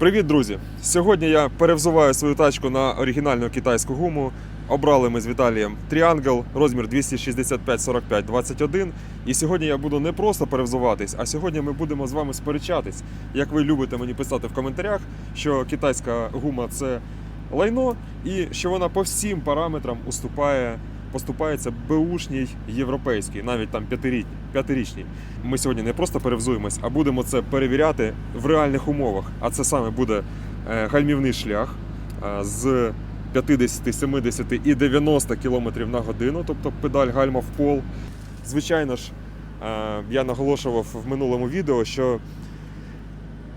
Привіт, друзі! Сьогодні я перевзуваю свою тачку на оригінальну китайську гуму. Обрали ми з Віталієм Triangle, розмір 265 45 21. І сьогодні я буду не просто перевзуватись, а сьогодні ми будемо з вами сперечатись. Як ви любите мені писати в коментарях, що китайська гума це лайно, і що вона по всім параметрам уступає, поступається беушній європейській, навіть там п'ятирічній. Ми сьогодні не просто перевзуємось, а будемо це перевіряти в реальних умовах. А це саме буде е, гальмівний шлях е, з 50, 70 і 90 км на годину, тобто педаль гальма в пол. Звичайно ж, е, я наголошував в минулому відео, що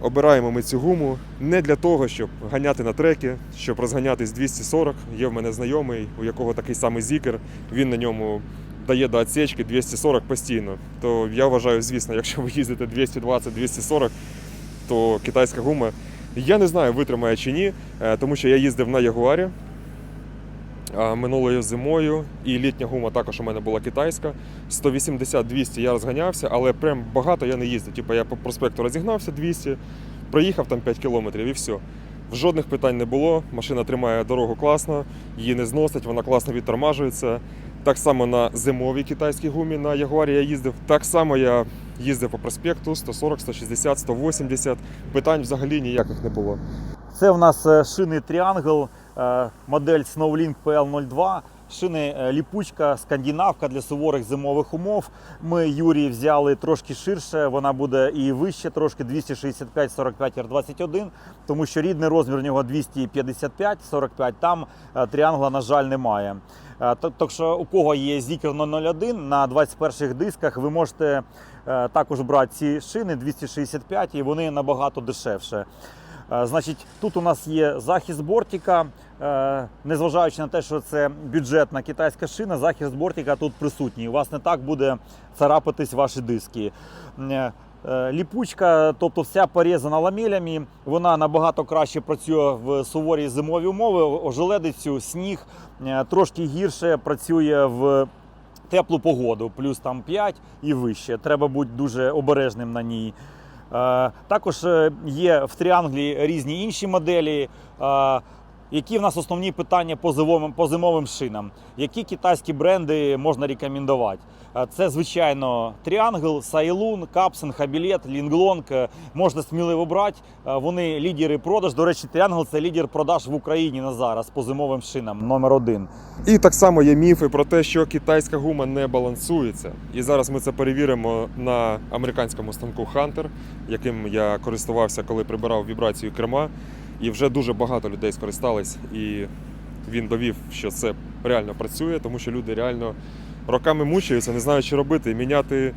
обираємо ми цю гуму не для того, щоб ганяти на треки, щоб розганятись 240. Є в мене знайомий, у якого такий самий зікер. Він на ньому дає до отсечки 240 постійно. То я вважаю, звісно, якщо ви їздите 220-240, то китайська гума, я не знаю, витримає чи ні, е, тому що я їздив на Ягуарі минулою зимою, і літня гума також у мене була китайська. 180-200 я розганявся, але прям багато я не їздив. Типу я по проспекту розігнався 200, проїхав там 5 кілометрів і все. В жодних питань не було. Машина тримає дорогу класно, її не зносить, вона класно відтормажується. Так само на зимовій китайській гумі на Ягуарі я їздив. Так само я їздив по проспекту 140, 160, 180. Питань взагалі ніяких не було. Це в нас е, шини е, модель Snowlink PL02. Шини е, ліпучка, скандинавка для суворих зимових умов. Ми Юрій взяли трошки ширше, вона буде і вище, трошки 265-45 R21, тому що рідний розмір у нього 255-45, там е, тріангла, на жаль, немає. Е, так- що у кого є Zikr 001 на 21 дисках, ви можете е, також брати ці шини 265 і вони набагато дешевше. Е, Значить, тут у нас є захист бортика. Е, Незважаючи на те, що це бюджетна китайська шина, захист бортика тут присутній. У вас не так буде царапатись ваші диски. Е, Ліпучка, тобто вся порізана ламелями, вона набагато краще працює в суворі зимові умови. Ожеледицю, сніг трошки гірше працює в теплу погоду, плюс там 5 і вище. Треба бути дуже обережним на ній. Е, Також е, є в тріанглі різні інші моделі. Які в нас основні питання по зимовим, по зимовим шинам? Які китайські бренди можна рекомендувати? Е, Це, звичайно, Triangle, Сайлун, Капсен, Хабілет, Лінглонг. Можна сміливо брати. Е, Вони лідери продаж. До речі, Triangle – це лідер продаж в Україні на зараз по зимовим шинам. Номер один. І так само є міфи про те, що китайська гума не балансується. І зараз ми це перевіримо на американському станку Hunter, яким я користувався, коли прибирав вібрацію керма. І вже дуже багато людей скористались, і він довів, що це реально працює, тому що люди реально роками мучаються, не знають, що робити, міняти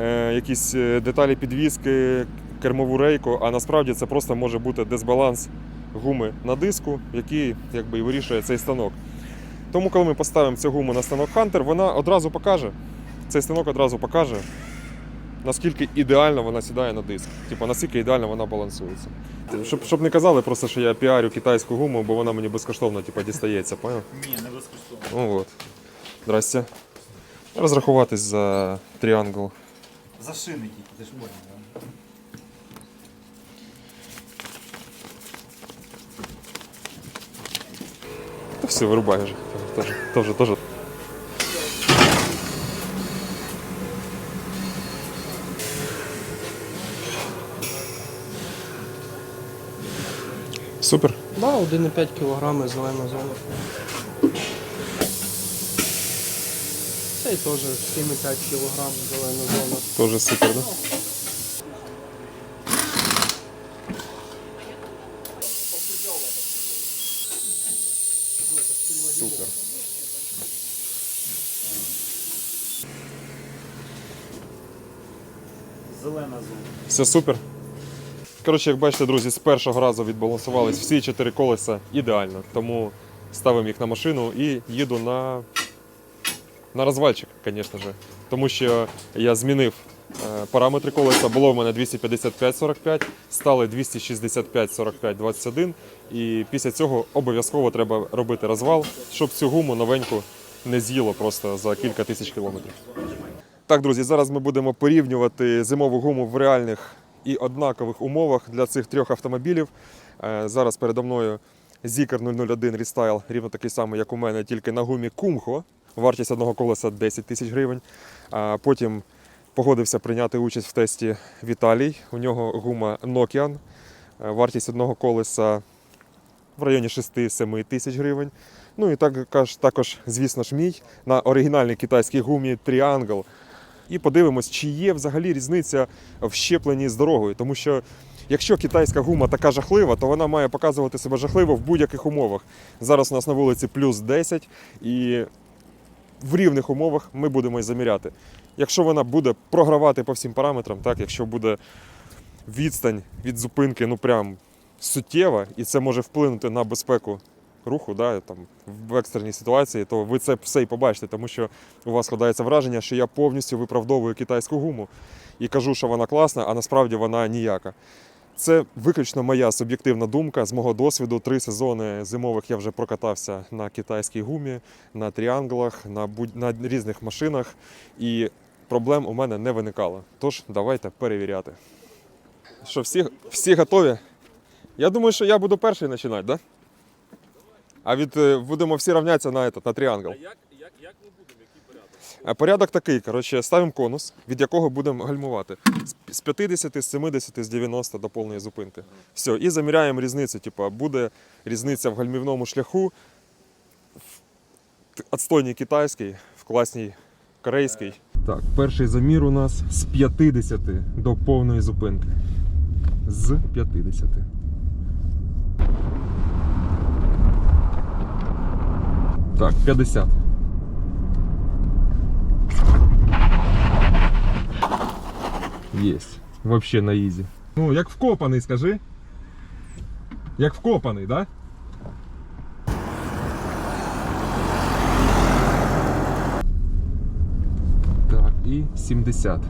е, якісь е, деталі підвіски, кермову рейку. А насправді це просто може бути дисбаланс гуми на диску, який якби і вирішує цей станок. Тому, коли ми поставимо цю гуму на станок Hunter, вона одразу покаже, цей станок одразу покаже, наскільки ідеально вона сідає на диск. Типу, наскільки ідеально вона балансується. Щоб, щоб не казали просто, що я піарю китайську гуму, бо вона мені безкоштовно типу, дістається, поняв? Ні, не безкоштовно. Ну от. Здрасте. Розрахуватись за тріангл. За шини тільки, це ж можна. да? Та все, вирубай вже. Тоже, тоже, тоже. Супер. Да, 1,5 кг зелена зона. Цей теж 7,5 кг зелена зона. Тоже супер, да? Супер. Зелена зона. Все супер. Коротше, як бачите, друзі, з першого разу відбалансувались всі чотири колеса ідеально. Тому ставимо їх на машину і їду на, на розвальчик, звісно ж. Тому що я змінив е, параметри колеса. Було в мене 255-45, стали 265-45-21. І після цього обов'язково треба робити розвал, щоб цю гуму новеньку не з'їло просто за кілька тисяч кілометрів. Так, друзі, зараз ми будемо порівнювати зимову гуму в реальних і однакових умовах для цих трьох автомобілів. Е, Зараз передо мною Zikr 001 Restyle, рівно такий самий, як у мене, тільки на гумі Kumho. Вартість одного колеса 10 тисяч гривень. Потім погодився прийняти участь в тесті Віталій. У нього гума Nokian. Е, Вартість одного колеса в районі 6-7 тисяч гривень. Ну і також, також, звісно ж, мій на оригінальній китайській гумі Triangle. І подивимось, чи є взагалі різниця в щепленні з дорогою. Тому що якщо китайська гума така жахлива, то вона має показувати себе жахливо в будь-яких умовах. Зараз у нас на вулиці плюс 10, і в рівних умовах ми будемо заміряти. Якщо вона буде програвати по всім параметрам, так, якщо буде відстань від зупинки, ну прям суттєва, і це може вплинути на безпеку руху, да, там, в екстреній ситуації, то ви це все і побачите, тому що у вас складається враження, що я повністю виправдовую китайську гуму і кажу, що вона класна, а насправді вона ніяка. Це виключно моя суб'єктивна думка з мого досвіду. Три сезони зимових я вже прокатався на китайській гумі, на тріанглах, на, будь... на різних машинах, і проблем у мене не виникало. Тож давайте перевіряти. Що, всі, всі готові? Я думаю, що я буду перший починати, да? А від е, будемо всі рівнятися на, этот, на тріангл. Як, як, як ми будемо, який порядок? Е, Порядок такий, коротше, ставимо конус, від якого будемо гальмувати. З- З 50, з 70, з 90 до повної зупинки. Все, і заміряємо різницю. Типу, буде різниця в гальмівному шляху отстойній китайській, в класній корейській. Так, перший замір у нас з 50 до повної зупинки. З 50. Так, 50. Есть. Вообще на ізі. Ну, як вкопаний, скажи. Як вкопаний, да? Так, і 70.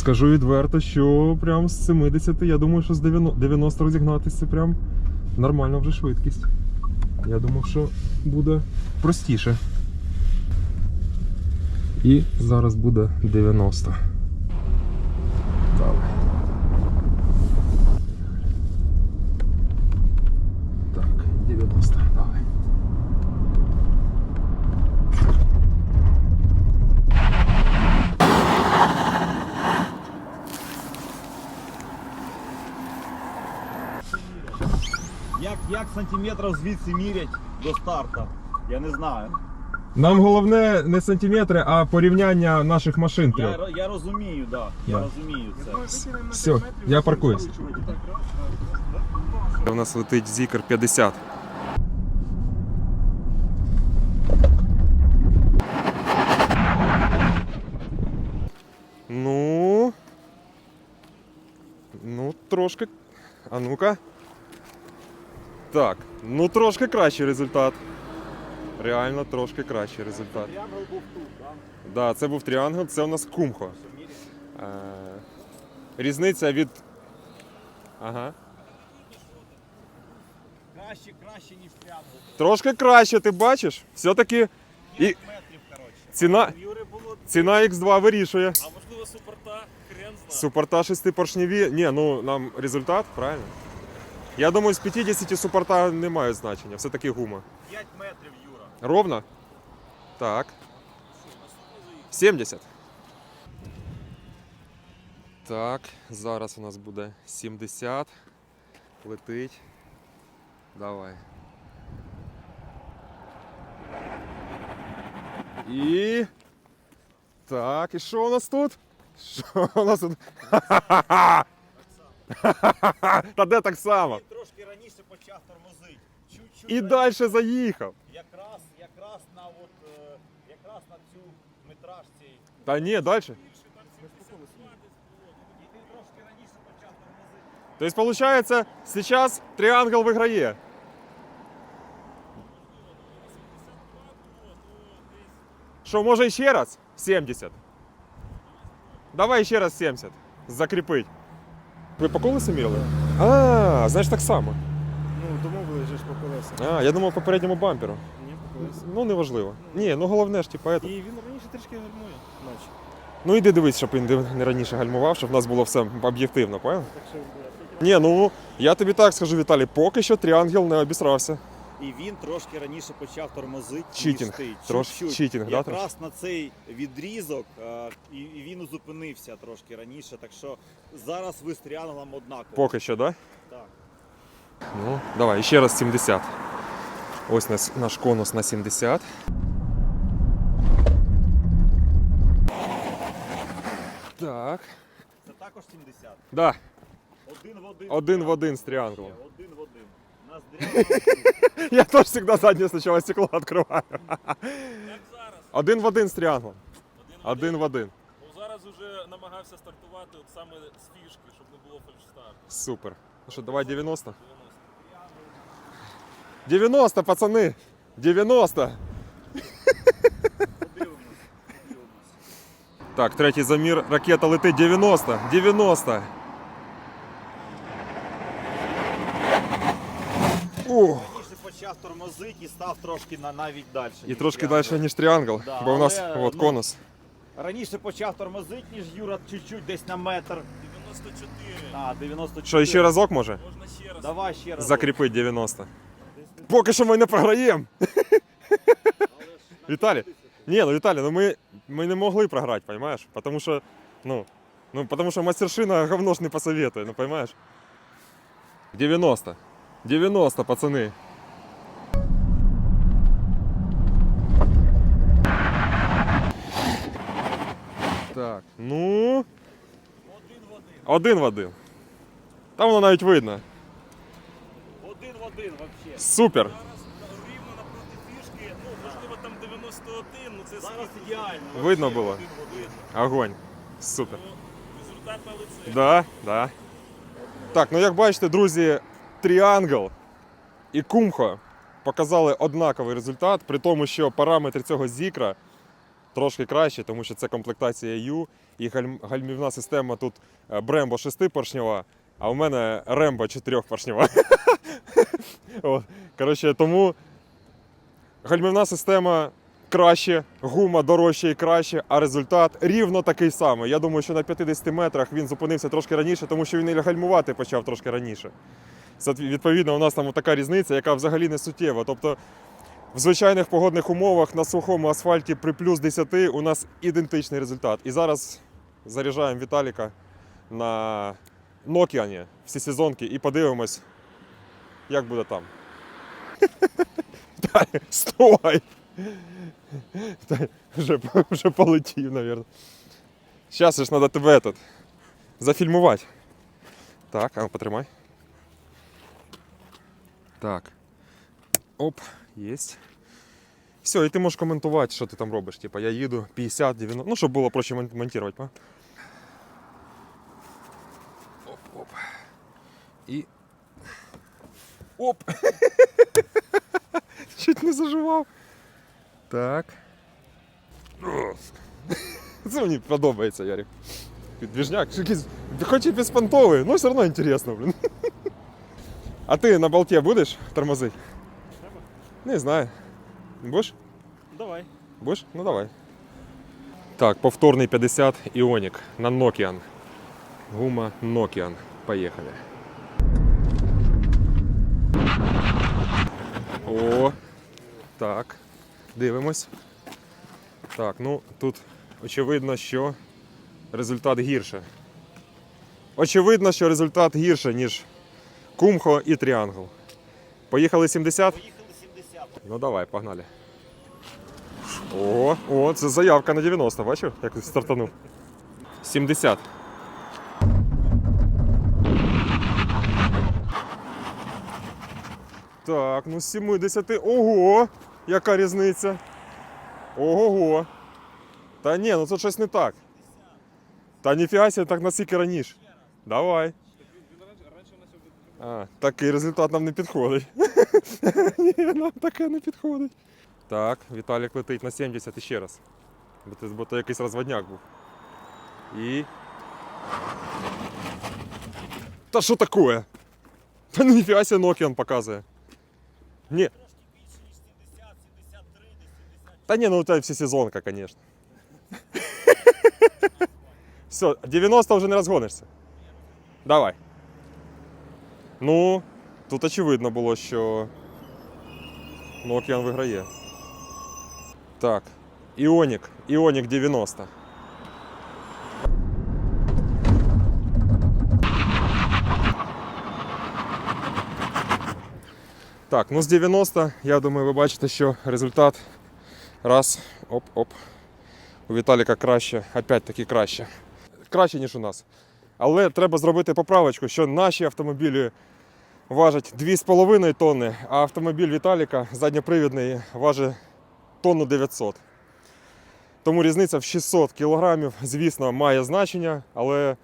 Скажу відверто, що прям з 70, я думаю, що з 90 90 розігнатися це прям нормальна вже швидкість. Я думав, що буде простіше. І зараз буде 90. Давай. Так, 90, давай. Як, як сантиметрів звідси мірять до старту? Я не знаю. Нам головне не сантиметри, а порівняння наших машин. Я, трьох. я розумію, да. Я Да. розумію це. Все, я паркуюсь. У нас летить Zikr 50. Ну. Ну, трошки. А ну-ка. Так, ну трошки кращий результат. Реально трошки кращий результат. Тріангл був тут, так? Да, це був тріангл, це у нас кумхо. Е, різниця від. Ага. Краще, краще, ніж тріангл. Трошки краще, ти бачиш? Все-таки і метрів, коротше. ціна, Юри було, ціна X2 вирішує. а можливо суперта, хрен знає. Супорта шестипоршневі. Ні, ну нам результат, правильно? Я думаю, з 50 супорта не мають значення, все-таки гума. 5 метрів, Юра. Ровно? Так. 70. Так, зараз у нас буде 70. Летить. Давай. І. Так, і що у нас тут? Що у нас тут? Та де так само? Трошки раніше почав тормозити. Чуть-чуть. І раніше. далі заїхав. Якраз, якраз на от, е, якраз на цю метраж цей. Та ні, далі. І ти трошки раніше почав тормозити. То есть получается, сейчас Триангл виграє. Що, може ще раз? 70. Давай ще раз 70. Закріпить. Ви по колесу мірили? А, знаєш, так само. ж по колесах. А, я думав по передньому бамперу. Ні, по колесах. Ну, неважливо. Ні, ну головне ж, типу, І він раніше трішки гальмує, наче. Ну іди дивись, щоб він не раніше гальмував, щоб в нас було все об'єктивно, понял? Так що Ні, ну я тобі так скажу, Віталій, поки що тріангел не обісрався. І він трошки раніше почав тормозити. Ніж ти. Трошки Чуть-чуть. читінг, да, Якраз на цей відрізок е, і, і він зупинився трошки раніше. Так що зараз ви з тріанглом однаково. Поки що, да? Так. Ну, давай, ще раз 70. Ось наш, наш конус на 70. Так. Це також 70. Да, Один в один. один в один з тріанглом. Один в один. Я теж завжди заднє спочатку стекло відкриваю. Як зараз? Один в один з тріанглом. Один, в один. Ну, зараз вже намагався стартувати от саме з фішки, щоб не було фальшстарту. Супер. Ну що, давай 90? 90. 90, пацани! 90! Так, третій замір. Ракета летить 90. 90. О, Почав тормозити і став трошки на, навіть далі. і трошки далі, ніж тріангл. Да, бо у нас але, от ну, конус. Раніше почав тормозити, ніж Юра, чуть-чуть десь на метр. 94. А, 94. Що, ще разок може? Можна ще раз. Давай ще раз. Закріпить 90. Поки що ми не програємо. Віталій. Ні, ну Віталій, ну ми, ми не могли програти, понимаешь? Потому що, ну, ну, потому що мастершина говно ж не посоветує, ну понимаешь? 90. 90, пацани. Так, ну. Один в один. Там воно навіть видно. Один в один вообще. Супер. Зараз рівно напроти фішки, ну, можливо, там 91, ну це Зараз ідеально. Видно вообще, було? один в один. Огонь. Супер. Ну, результат на лице. Да, да. Так, ну як бачите, друзі, Тріангл і Кумхо показали однаковий результат, при тому, що параметри цього зікра трошки краще, тому що це комплектація U і гальм- гальмівна система тут Brembo 6-поршнева, а у мене Rembo 4-поршнева. Коротше, тому гальмівна система краще, гума дорожче і краще, а результат рівно такий самий. Я думаю, що на 50 метрах він зупинився трошки раніше, тому що він і гальмувати почав трошки раніше. Відповідно, у нас там така різниця, яка взагалі не суттєва. Тобто в звичайних погодних умовах на сухому асфальті при плюс 10 у нас ідентичний результат. І зараз заряджаємо Віталіка на Нокіані всі сезонки і подивимось, як буде там. Та, Стой! Вже, вже полетів, мабуть. Зараз ж треба тебе этот, зафільмувати. Так, а ну потримай. Так. Оп, єсть. Все, і ти можеш коментувати, що ти там робиш. Типа я їду 50, 90. Ну, щоб було проще мон- монтувати, па? Оп, оп. І. Оп! Чуть не заживав. Так. Це мені подобається, Ярик. Двіжняк, хоч і безпонтовий, але все одно інтересно, блін. А ти на болті будеш тормозити? Не знаю. Будеш? Давай. Будеш? Ну давай. Так, повторний 50 Іонік на Nokian. Гума Nokian. Поїхали. О, так. Дивимось. Так, ну тут очевидно, що результат гірше. Очевидно, що результат гірше, ніж Кумхо і Тріангл. Поїхали 70? Поїхали 70. Ну давай, погнали. О, о, це заявка на 90, бачив, як стартанув. 70. Так, ну з 70. Ого! Яка різниця? Ого-го. Та ні, ну це щось не так. Та ніфіга себе, так наскільки раніше. Давай. А, такий результат нам не підходить. Ні, нам таке не підходить. Так, Віталік летить на 70 і ще раз. Бо це, бо то якийсь розводняк був. І. Та що таке? Та ну ніфіга себе Nokian показує. Ні. Та ні, ну у тебе всесезонка, звісно. Все, 90 вже не розгонишся. Давай. Ну, тут очевидно було, що Nokian виграє. Так, Іонік, Іонік 90. Так, ну з 90, я думаю, ви бачите, що результат раз, оп-оп. У Віталіка краще, опять-таки краще. Краще, ніж у нас. Але треба зробити поправочку, що наші автомобілі важать 2,5 тонни, а автомобіль Віталіка задньопривідний важить тонну 900. Тому різниця в 600 кілограмів, звісно, має значення, але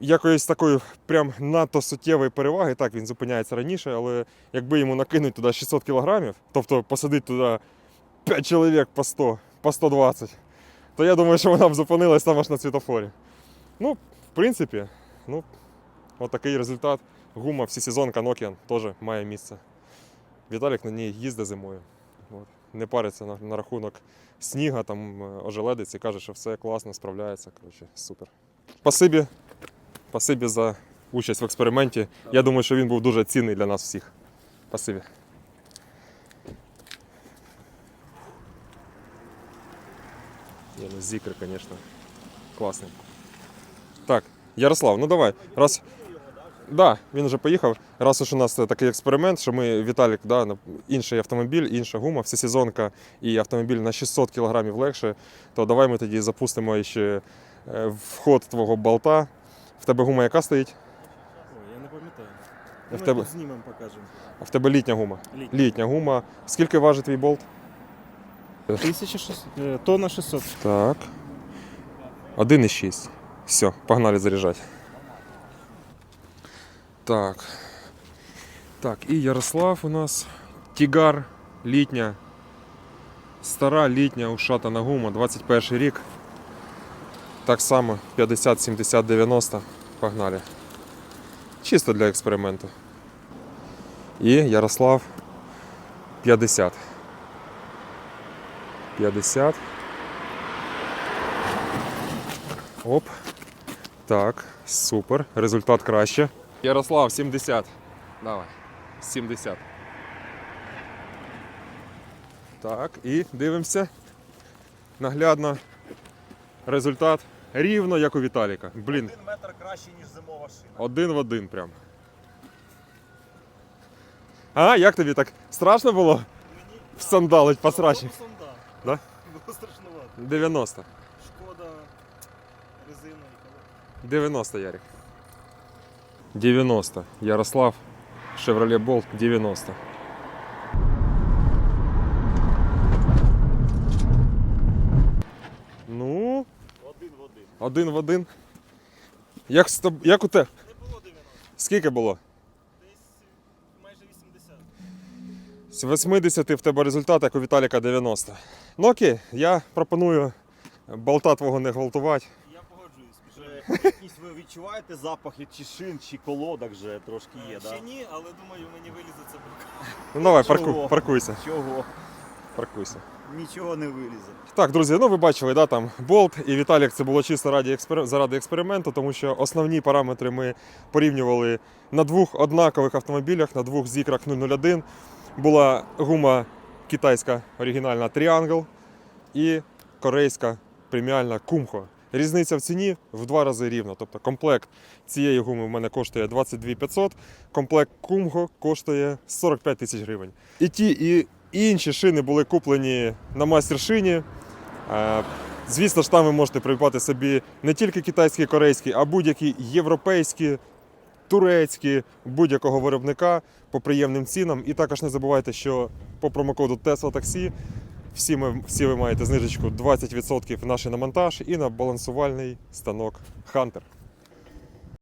якоїсь такої прям надто суттєвої переваги, так він зупиняється раніше, але якби йому накинуть туди 600 кілограмів, тобто посадити туди 5 чоловік по 100, по 120, то я думаю, що вона б зупинилась там аж на світофорі. Ну, в принципі, ну, отакий результат. Гума всесезонка Nokian теж має місце. Віталік на ній їздить зимою. От. Не париться на, на рахунок сніга, там е, ожеледець і каже, що все класно, справляється. Коротше, супер. Спасибі. Спасибі за участь в експерименті. Я думаю, що він був дуже цінний для нас всіх. Спасибі. Є, ну зікр, звісно. Класний. Так, Ярослав, ну давай. Раз. Да, він вже поїхав. Раз уж у нас такий експеримент, що ми Віталік, да, інший автомобіль, інша гума, всесезонка і автомобіль на 600 кг легше, то давай ми тоді запустимо ще е, вход твого болта. В тебе гума яка стоїть? Ой, я не пам'ятаю. В тебе- тут знімемо, покажемо. А в тебе літня гума. Літня. Літня гума. Скільки важить твій болт? 1600, е, тонна 600. Так. 1,6. Все, погнали заряджати. Так. Так, і Ярослав у нас. Тігар, літня. Стара літня ушатана гума, 21 рік. Так само 50, 70, 90. Погнали. Чисто для експерименту. І Ярослав 50. 50. Оп. Так, супер. Результат краще. Ярослав, 70. Давай. 70. Так, і дивимося. Наглядно. Результат рівно, як у Віталіка. Блін, Один метр краще, ніж зимова шина. один в один прям. А, як тобі так страшно було? Всандалить по срачі. Да? Було страшновато. 90. Шкода, резина і колеса. 90, Ярик. 90. Ярослав. Chevrolet Bolt 90. Ну, Один в один. один в один. Як, з теб- як у тебе? Не було 90, Скільки було? десь майже 80. З 80 в тебе результат, як у Віталіка 90. Ну окей, я пропоную болта твого не гвалтувати. Якісь ви відчуваєте запахи чи шин, чи колодок вже трошки є, Ще так? ні, але думаю, мені вилізе це. Ну давай, Чого? парку, паркуйся. Чого? Паркуйся. Нічого не вилізе. Так, друзі, ну ви бачили, да, там болт і Віталік це було чисто раді експер... заради експерименту, тому що основні параметри ми порівнювали на двох однакових автомобілях, на двох зікрах 001. Була гума китайська оригінальна Triangle і корейська преміальна Kumho. Різниця в ціні в два рази рівно. Тобто комплект цієї гуми в мене коштує 22 500, комплект Kumho коштує 45 тисяч гривень. І ті, і інші шини були куплені на майстершині. Е, Звісно ж, там ви можете придбати собі не тільки китайські корейські, а будь-які європейські, турецькі, будь-якого виробника по приємним цінам. І також не забувайте, що по промокоду Tesla Taxi всі, ми, всі ви маєте знижечку 20% на на монтаж і на балансувальний станок Hunter.